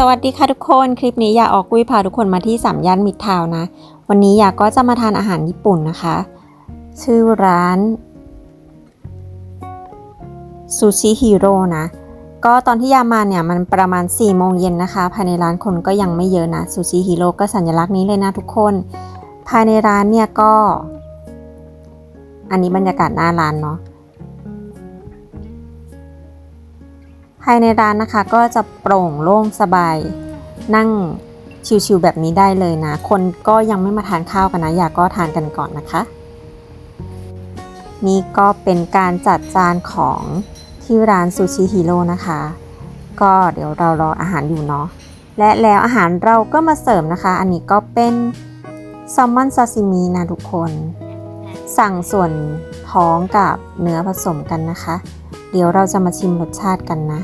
สวัสดีค่ะทุกคนคลิปนี้อยากออกกุ้ยพาทุกคนมาที่สามย่านมิตรทาวน์นะวันนี้อยากก็จะมาทานอาหารญี่ปุ่นนะคะ ชื่อร้านซูชิฮีโร่นะ ก็ตอนที่ยามาเนี่ยมันประมาณ4ี่โมงเย็นนะคะ ภายในร้านคนก็ยังไม่เยอะนะซูชิฮีโร่ก็สัญลักษณ์นี้เลยนะทุกคน ภายในร้านเนี่ยก็ อันนี้บรรยากาศหน้าร้านเนาะ ภายในร้านนะคะก็จะโปร่งโล่งสบาย นั่งชิวๆแบบนี้ได้เลยนะ คนก็ยังไม่มาทานข้าวกันนะ อยากก็ทานกันก่อนนะคะ นี่ก็เป็นการจัดจานของที่ร้านซูชิฮีโร่นะคะ ก็เดี๋ยวเรารออาหารอยู่เนาะ และแล้วอาหารเราก็มาเสริมนะคะ อันนี้ก็เป็นแซลมอนซาซิมินะทุกคน สั่งส่วนท้องกับเนื้อผสมกันนะคะ เดี๋ยวเราจะมาชิมรสชาติกันนะ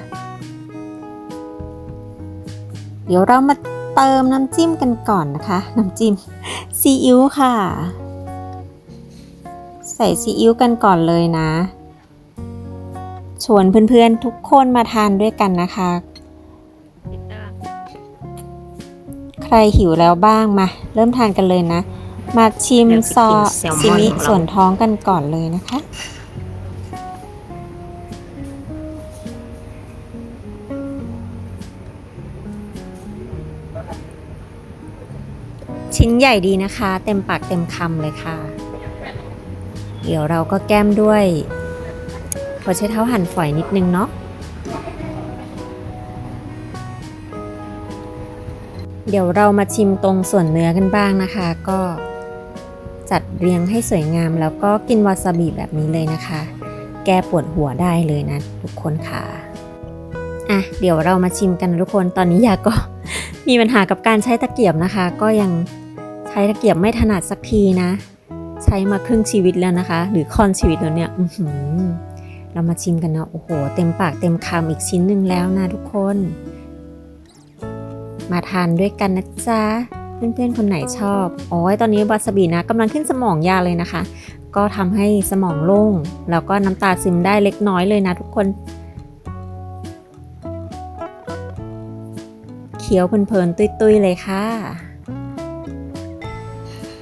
เดี๋ยวเรามาเติมน้ำจิ้มกันก่อนนะคะ น้ำจิ้มซีอิ๊วค่ะ ใส่ซีอิ๊วกันก่อนเลยนะ ชวนเพื่อนๆทุกคนมาทานด้วยกันนะคะ ใครหิวแล้วบ้างมา เริ่มทานกันเลยนะ มาชิมเดี๋ยวจะซอกินแซลมอนซิมิของเราส่วนท้องกันก่อนเลยนะคะ ชิ้นใหญ่ดีนะคะ เต็มปากเต็มคำเลยค่ะ เดี๋ยวเราก็แก้มด้วยหัวใช้เท้าหั่นฝอยนิดนึงเนาะเดี๋ยวเรามาชิมตรงส่วนเนื้อกันบ้างนะคะ ก็จัดเรียงให้สวยงามแล้วก็กินวาซาบิแบบนี้เลยนะคะ แก้ปวดหัวได้เลยนะทุกคนค่ะอะเดี๋ยวเรามาชิมกันทุกคนตอนนี้ยากก็มีปัญหากับการใช้ตะเกียบนะคะ ก็ยัง ใช้ตะเกียบไม่ถนัดสักทีนะ ใช้มาครึ่งชีวิตแล้วนะคะ หรือค่อนชีวิตแล้วเนี่ยอืเรามาชิมกันนะโอ้โห เต็มปากเต็มคำอีกชิ้นหนึ่งแล้วนะทุกคน มาทานด้วยกันนะจ๊ะเพื่อนๆ คนไหนชอบโอ้ยตอนนี้วาซาบินะกำลังขึ้นสมองยาเลยนะคะ ก็ทำให้สมองโล่งแล้วก็น้ำตาซึมได้เล็กน้อยเลยนะทุกคน เคี้ยวเพลินๆตุ้ยๆเลยค่ะ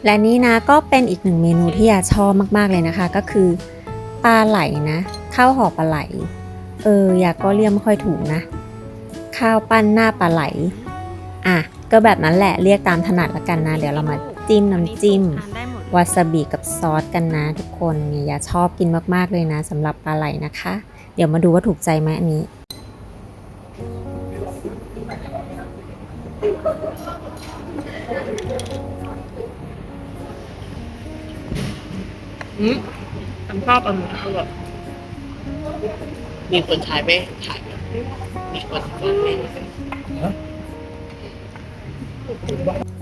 และนี่นะก็เป็นอีกหนึ่งเมนูที่ยาชอบมากๆเลยนะคะ ก็คือปลาไหลนะข้าวห่อปลาไหล เออยาก็เรียกไม่ค่อยถูกนะ ข้าวปั้นหน้าปลาไหล อะก็แบบนั้นแหละเรียกตามถนัดละกันนะ เดี๋ยวเรามาจิ้มน้ำจิ้มวาซาบิกับซอสกันนะ ทุกคนเนี่ยยาชอบกินมากๆเลยนะสำหรับปลาไหลนะคะ เดี๋ยวมาดูว่าถูกใจไหมอันนี้ อืมฉันชอบอันนี้คือแบบมีคนถ่ายไหมถ่ายไหมมีคนถ่ายไหม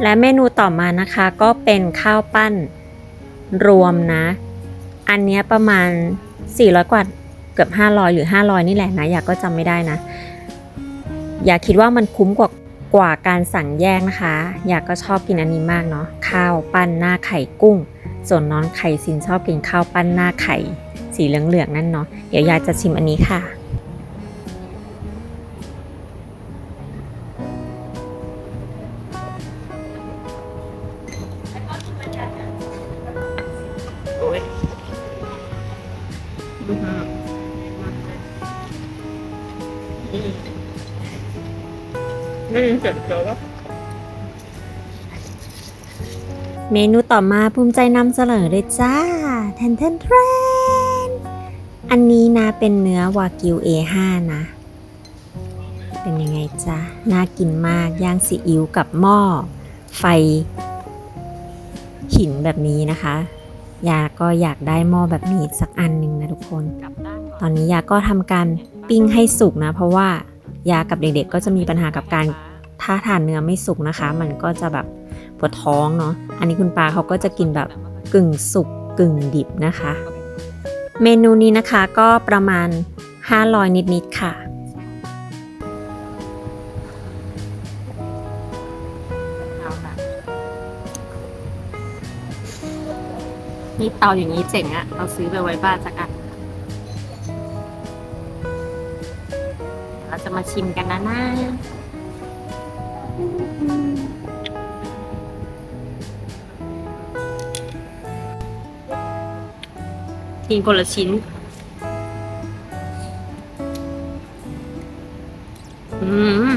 และเมนูต่อมานะคะก็เป็นข้าวปั้นรวมนะ อันเนี้ยประมาณ 400 กว่าเกือบ 500 หรือ 500 นี่แหละนะ อยากก็จำไม่ได้นะ อยากคิดว่ามันคุ้มกว่ากว่าการสั่งแยกนะคะ อยากก็ชอบกินอันนี้มากเนาะข้าวปั้นหน้าไข่กุ้ง ส่วนน้องไข่ซินชอบกินข้าวปั้นหน้าไข่ สีเหลืองๆนั่นเนาะเดี๋ยวยายจะชิมอันนี้ค่ะโอ้ยอือหืออืมไม่ยินเสียงเจอแล้ว เมนูต่อมาภูมิใจนำเสนอเลยจ้าแทนแทนแทรนอันนี้นะเป็นเนื้อวากิว A5 นะ เป็นยังไงจ้าน่ากินมากย่างซีอิ๊วกับหม้อ ไฟ หินแบบนี้นะคะยาก็อยากได้หม้อแบบนี้สักอันหนึ่งนะทุกคนกลับด้านตอนนี้ยาก็ทำการปิ้งให้สุกนะ เพราะว่ายากับเด็กๆก็จะมีปัญหากับการถ้าทานเนื้อไม่สุกนะคะ มันก็จะแบบ ปวดท้องเนาะอันนี้คุณปาเขาก็จะกินแบบกึ่งสุกกึ่งดิบนะคะ เมนูนี้นะคะก็ประมาณ 500 นิดๆค่ะเอาค่ะนี่เตาอย่างนี้เจ๋งอะเราซื้อไปไว้บ้านสักอันเราจะมาชิมกันนะนะ กินคนละชิ้น อืม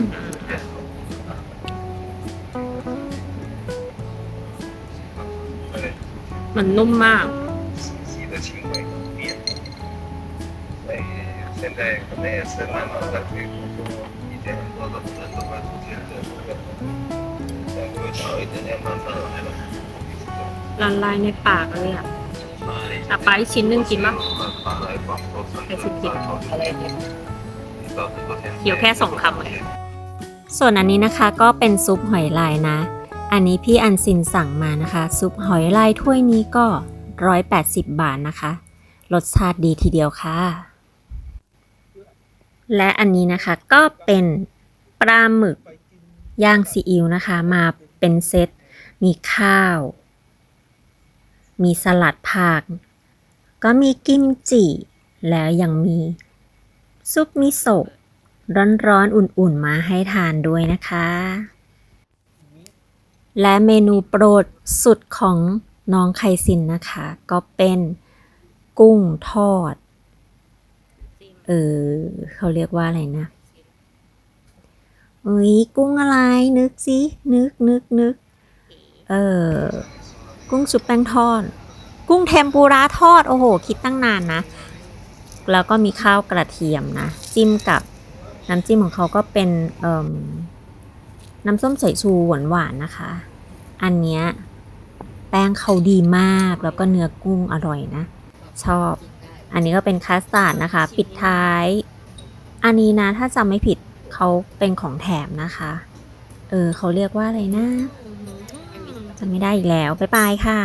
มันนุ่มมาก ละลายในปากเลยอะ อะไปชิ้นหนึ่งกินมั้ยให้ชิ้นกินเนี่ยเดียวแค่สองคำอะส่วนอันนี้นะคะก็เป็นซุปหอยลายนะ อันนี้พี่อันซินสั่งมานะคะ ซุปหอยลายถ้วยนี้ก็ 180 บาทนะคะ รสชาติดีทีเดียวค่ะ และอันนี้นะคะก็เป็นปลาหมึกย่างซีอิ๊วนะคะ มาเป็นเซต มีข้าว มีสลัดผัก ก็มีกิมจิ แล้วยังมี ซุปมิโซะร้อนๆ อุ่นๆ มาให้ทานด้วยนะคะ และเมนูโปรดสุดของน้องไคซินนะคะ ก็เป็นกุ้งทอด เออ เขาเรียกว่าอะไรนะเอ้ยกุ้งอะไร นึกสิ นึกนึกนึกเออ กุ้งชุบแป้งทอด กุ้งเทมปุระทอด โอ้โห คิดตั้งนานนะ แล้วก็มีข้าวกระเทียมนะ จิ้มกับน้ำจิ้มของเขาก็เป็นน้ำส้มสายชูหวานๆนะคะ อันเนี้ยแป้งเขาดีมากแล้วก็เนื้อกุ้งอร่อยนะ ชอบ อันนี้ก็เป็นคัสตาร์ดนะคะ ปิดท้าย อันนี้นะ ถ้าจำไม่ผิดเขาเป็นของแถมนะคะ เออเขาเรียกว่าอะไรนะจำไม่ได้อีกแล้ว บ๊ายบายค่ะ